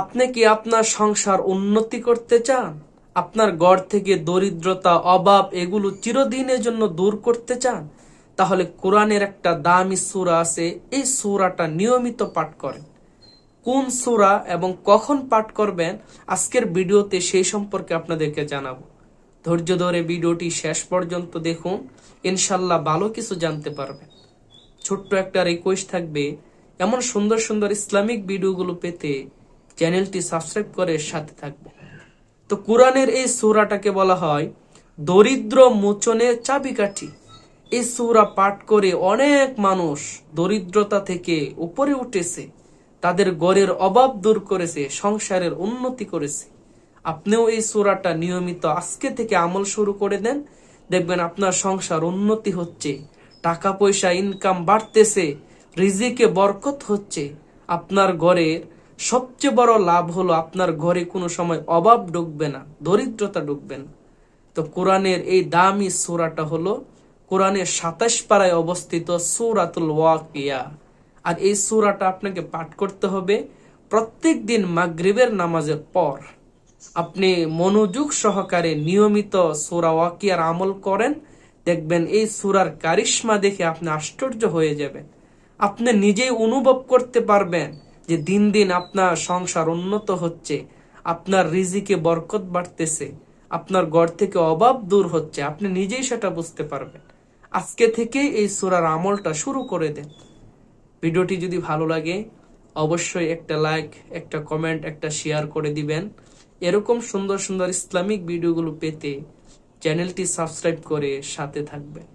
আপনি কি আপনার সংসার উন্নতি করতে চান? আপনার গড় থেকে দরিদ্রতা, অভাব এগুলো চিরদিনের জন্য দূর করতে চান? তাহলে কোরআনের একটা দামি সুরা আছে, এই সূরাটা নিয়মিত পাঠ করেন। কোন সুরা এবং কখন পাঠ করবেন, আজকের ভিডিওতে সেই সম্পর্কে আপনাদেরকে জানাব। ধৈর্য ধরে ভিডিওটি শেষ পর্যন্ত দেখুন, ইনশাল্লাহ ভালো কিছু জানতে পারবেন। ছোট্ট একটা রিকোয়েস্ট থাকবে, এমন সুন্দর সুন্দর ইসলামিক ভিডিওগুলো পেতে চ্যানেলটি সাবস্ক্রাইব করে সাথে থাকবে। তো কোরআনের এই সূরাটাকে বলা হয় দরিদ্র মোচনের চাবিকাঠি। এই সূরা পাঠ করে অনেক মানুষ দরিদ্রতা থেকে উপরে উঠেছে, তাদের গড়ের অভাব দূর করেছে, সংসারের উন্নতি করেছে। আপনিও এই সূরাটা নিয়মিত আজকে থেকে আমল শুরু করে দেন, দেখবেন আপনার সংসার উন্নতি হচ্ছে টাকা পয়সা ইনকাম বাড়তেছে, রিজিকে বরকত হচ্ছে, আপনার ঘরের সবচেয়ে বড় লাভ হলো আপনার ঘরে কোনো সময় অভাব ঢুকবে না, দরিদ্রতা ঢুকবে না। তো কোরআনের এই দামি সূরাটা হলো কোরআনের সাতাশ পাড়ায় অবস্থিত সূরাতুল ওয়াকিয়া। আর এই সূরাটা আপনাকে পাঠ করতে হবে প্রত্যেক দিন মাগরিবের নামাজের পর। আপনি মনোযোগ সহকারে নিয়মিত সূরা ওয়াকিয়ার আমল করেন, দেখবেন এই সূরার কারিশমা দেখে আপনি আশ্চর্য হয়ে যাবেন। আপনি নিজেই অনুভব করতে পারবেন যে দিন দিন আপনার সংসার উন্নত হচ্ছে, আপনার রিজিকে বরকত বাড়তেছে, আপনার ঘর থেকে অভাব দূর হচ্ছে, আপনি নিজেই সেটা বুঝতে পারবেন। আজকে থেকে এই সুরার আমলটা শুরু করে দেন। ভিডিওটি যদি ভালো লাগে, অবশ্যই একটা লাইক, একটা কমেন্ট, একটা শেয়ার করে দিবেন। এরকম সুন্দর সুন্দর ইসলামিক ভিডিওগুলো পেতে চ্যানেলটি সাবস্ক্রাইব করে সাথে থাকবেন।